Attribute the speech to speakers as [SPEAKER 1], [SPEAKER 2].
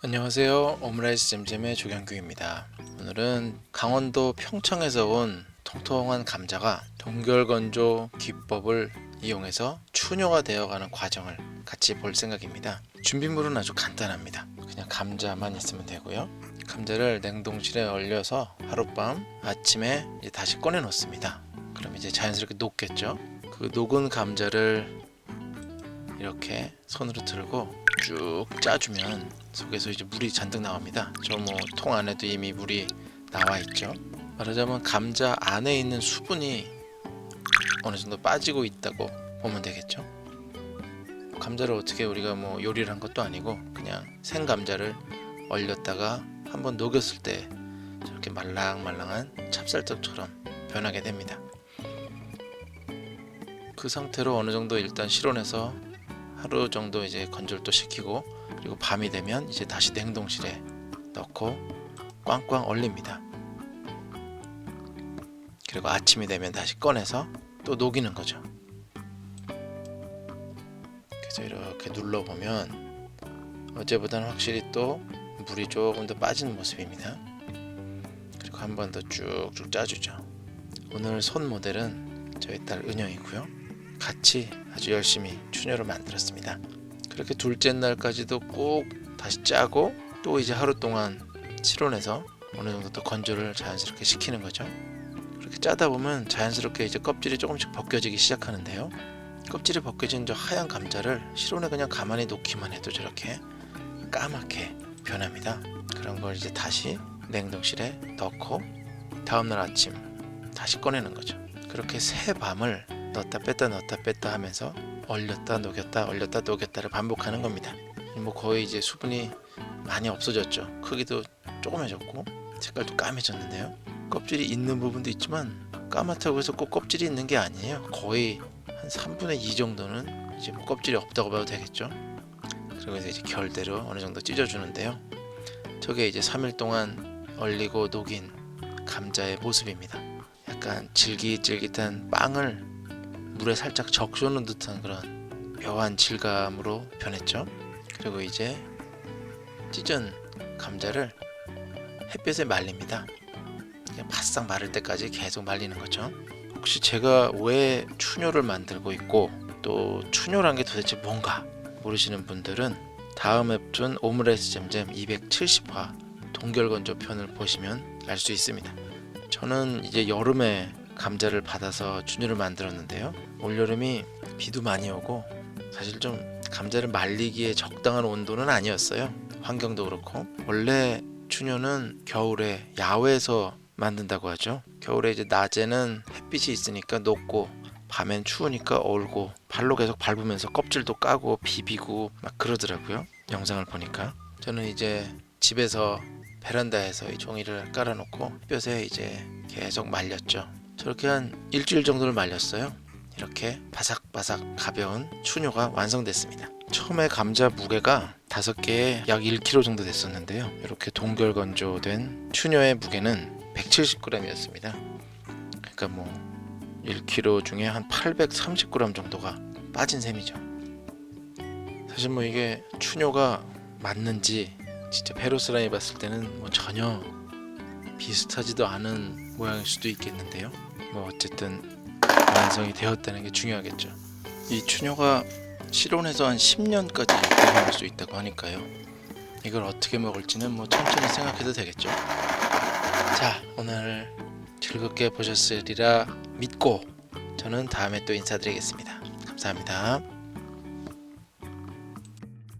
[SPEAKER 1] 안녕하세요. 오므라이스 잼잼의 조경규입니다. 오늘은 강원도 평창에서 온 통통한 감자가 동결건조 기법을 이용해서 추녀가 되어가는 과정을 같이 볼 생각입니다. 준비물은 아주 간단합니다. 그냥 감자만 있으면 되고요. 감자를 냉동실에 얼려서 하룻밤 아침에 다시 꺼내 놓습니다. 그럼 이제 자연스럽게 녹겠죠. 그 녹은 감자를 이렇게 손으로 들고 쭉 짜주면 속에서 이제 물이 잔뜩 나옵니다. 저 뭐 통 안에도 이미 물이 나와 있죠. 말하자면 감자 안에 있는 수분이 어느 정도 빠지고 있다고 보면 되겠죠. 감자를 어떻게 우리가 뭐 요리를 한 것도 아니고 그냥 생 감자를 얼렸다가 한번 녹였을 때 저렇게 말랑말랑한 찹쌀떡처럼 변하게 됩니다. 그 상태로 어느 정도 일단 실온해서 하루 정도 이제 건조를 시키고 그리고 밤이 되면 이제 다시 냉동실에 넣고 꽝꽝 얼립니다. 그리고 아침이 되면 다시 꺼내서 또 녹이는 거죠. 그래서 이렇게 눌러 보면 어제보다는 확실히 또 물이 조금 더 빠지는 모습입니다. 그리고 한 번 더 쭉쭉 짜주죠. 오늘 손 모델은 저희 딸 은영이고요. 같이 아주 열심히 추녀를 만들었습니다. 그렇게 둘째 날까지도 꼭 다시 짜고 또 이제 하루 동안 실온해서 어느 정도 또 건조를 자연스럽게 시키는 거죠. 그렇게 짜다 보면 자연스럽게 이제 껍질이 조금씩 벗겨지기 시작하는데요. 껍질이 벗겨진 저 하얀 감자를 실온에 그냥 가만히 놓기만 해도 저렇게 까맣게 변합니다. 그런 걸 이제 다시 냉동실에 넣고 다음날 아침 다시 꺼내는 거죠. 그렇게 새 밤을 넣었다 뺐다 넣었다 뺐다 하면서 얼렸다 녹였다 얼렸다 녹였다를 반복하는 겁니다. 뭐 거의 이제 수분이 많이 없어졌죠. 크기도 조그매졌고 색깔도 까매졌는데요. 껍질이 있는 부분도 있지만 까맣다고 해서 꼭 껍질이 있는 게 아니에요. 거의 한 3분의 2 정도는 이제 뭐 껍질이 없다고 봐도 되겠죠. 그리고 이제 결대로 어느 정도 찢어주는데요. 저게 이제 3일 동안 얼리고 녹인 감자의 모습입니다. 약간 질깃질깃한 빵을 물에 살짝 적셔놓은 듯한 그런 묘한 질감으로 변했죠. 그리고 이제 찢은 감자를 햇볕에 말립니다. 바싹 마를 때까지 계속 말리는 거죠. 혹시 제가 왜 추녀를 만들고 있고 또 추녀란 게 도대체 뭔가 모르시는 분들은 다음 웹툰 오므라이스 잼잼 270화 동결건조 편을 보시면 알 수 있습니다. 저는 이제 여름에 감자를 받아서 추녀를 만들었는데요. 올여름이 비도 많이 오고 사실 좀 감자를 말리기에 적당한 온도는 아니었어요. 환경도 그렇고 원래 추녀는 겨울에 야외에서 만든다고 하죠. 겨울에 이제 낮에는 햇빛이 있으니까 녹고 밤엔 추우니까 얼고 발로 계속 밟으면서 껍질도 까고 비비고 막 그러더라고요. 영상을 보니까 저는 이제 집에서 베란다에서 이 종이를 깔아놓고 햇볕에 이제 계속 말렸죠. 저렇게 한 일주일 정도를 말렸어요. 이렇게 바삭바삭 가벼운 추녀가 완성됐습니다. 처음에 감자 무게가 다섯 개에 약 1kg 정도 됐었는데요. 이렇게 동결 건조된 추녀의 무게는 170g이었습니다. 그러니까 뭐 1kg 중에 한 830g 정도가 빠진 셈이죠. 사실 뭐 이게 추녀가 맞는지 진짜 페로스라인이 봤을 때는 뭐 전혀 비슷하지도 않은 모양일 수도 있겠는데요. 뭐 어쨌든 완성이 되었다는 게 중요하겠죠. 이 추녀가 실온에서 한 10년까지 보관할 수 있다고 하니까요. 이걸 어떻게 먹을지는 뭐 천천히 생각해도 되겠죠. 자, 오늘 즐겁게 보셨으리라 믿고 저는 다음에 또 인사드리겠습니다. 감사합니다.